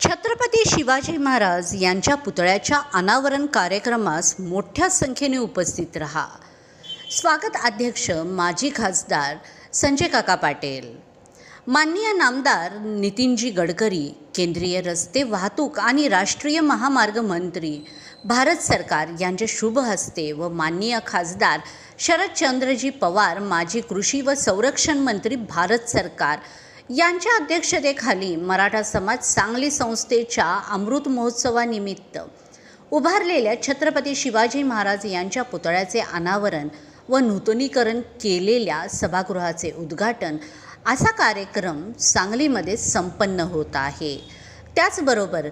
छत्रपती शिवाजी महाराज यांच्या पुतळ्याच्या अनावरण कार्यक्रमास मोठ्या संख्येने उपस्थित रहा. स्वागत अध्यक्ष माजी खासदार संजय काका पाटील. माननीय नामदार नितीनजी गडकरी केंद्रीय रस्ते वाहतूक आणि राष्ट्रीय महामार्ग मंत्री भारत सरकार यांच्या शुभ हस्ते व माननीय खासदार शरदचंद्रजी पवार माजी कृषी व संरक्षण मंत्री भारत सरकार यांच्या अध्यक्षतेखाली मराठा समाज सांगली संस्थेच्या अमृत महोत्सवानिमित्त उभारलेल्या छत्रपती शिवाजी महाराज यांच्या पुतळ्याचे अनावरण व नूतनीकरण केलेल्या सभागृहाचे उद्घाटन असा कार्यक्रम सांगलीमध्ये संपन्न होत आहे. त्याचबरोबर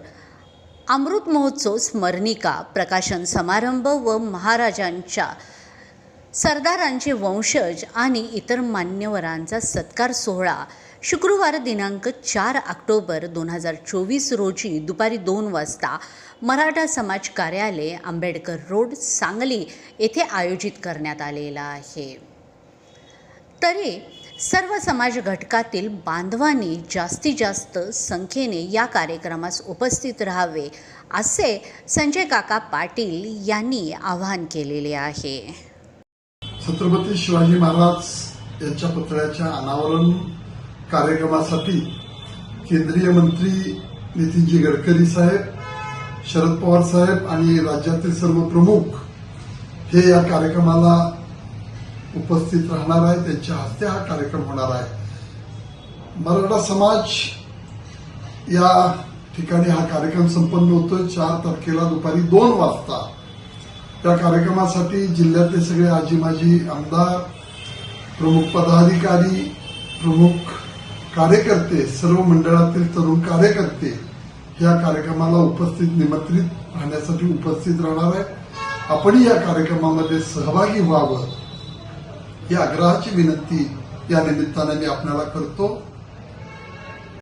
अमृत महोत्सव स्मरणिका प्रकाशन समारंभ व महाराजांच्या सरदारांचे वंशज आणि इतर मान्यवरांचा सत्कार सोहळा शुक्रवार दिनांक चार ऑक्टोबर दोन हजार चोवीस रोजी दुपारी दोन वाजता मराठा समाज कार्यालय आंबेडकर रोड सांगली येथे आयोजित करण्यात आलेला आहे. तरी सर्व समाज घटकातील बांधवांनी जास्तीत जास्त संख्येने या कार्यक्रमास उपस्थित राहावे असे संजय काका पाटील यांनी आवाहन केलेले आहे. छत्रपती शिवाजी महाराज यांच्या पुतळ्याच्या अनावरण कार्यक्रमासाठी केंद्रीय मंत्री नितीनजी गडकरी साहेब शरद पवार साहेब आणि राज्यातील सर्व प्रमुख हे या कार्यक्रमाला उपस्थित राहणार आहे त्यांच्या हस्ते हा कार्यक्रम होणार आहे. मराठा समाज या ठिकाणी हा कार्यक्रम संपन्न होतो चार तारखेला दुपारी दोन वाजता. त्या कार्यक्रमासाठी जिल्ह्यातले सगळे आजी माजी आमदार प्रमुख पदाधिकारी प्रमुख कार्यकर्ते सर्व मंडळातील तरुण कार्यकर्ते या कार्यक्रमाला उपस्थित निमंत्रित राहण्यासाठी उपस्थित राहणार आहे आपणही या कार्यक्रमामध्ये सहभागी व्हावं ही आग्रहाची विनंती या निमित्ताने मी आपल्याला करतो.